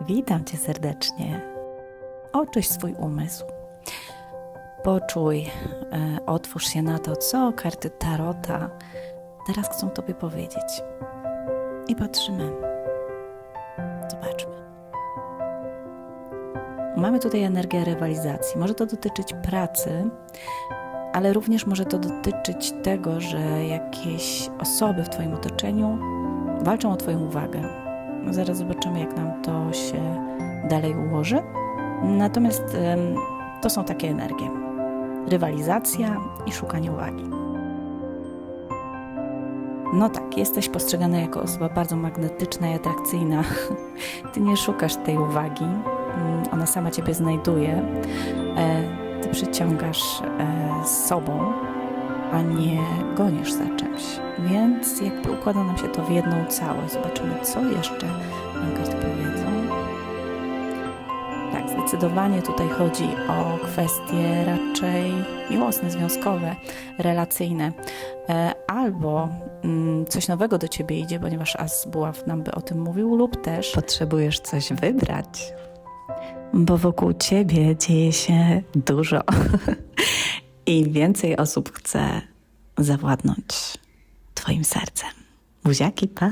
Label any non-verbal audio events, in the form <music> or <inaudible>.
Witam Cię serdecznie. Oczyś swój umysł. Poczuj, e, otwórz się na to, co karty Tarota teraz chcą Tobie powiedzieć. I patrzymy. Zobaczmy. Mamy tutaj energię rywalizacji. Może to dotyczyć pracy, ale również może to dotyczyć tego, że jakieś osoby w Twoim otoczeniu walczą o Twoją uwagę. Zaraz zobaczymy, jak nam to się dalej ułoży. Natomiast to są takie energie: rywalizacja i szukanie uwagi. No tak, jesteś postrzegana jako osoba bardzo magnetyczna i atrakcyjna. <laughs> Ty nie szukasz tej uwagi, mm, ona sama ciebie znajduje. E, Ty przyciągasz e, z sobą, a nie gonisz za czymś. Więc jakby układa nam się to w jedną całość. Zobaczymy, co jeszcze nam karty powiedzą. Tak, zdecydowanie tutaj chodzi o kwestie raczej miłosne, związkowe, relacyjne. E, Albo mm, coś nowego do ciebie idzie, ponieważ As Buław nam by o tym mówił, lub też potrzebujesz coś wybrać, bo wokół ciebie dzieje się dużo <laughs> i więcej osób chce zawładnąć twoim sercem. Buziaki, pa!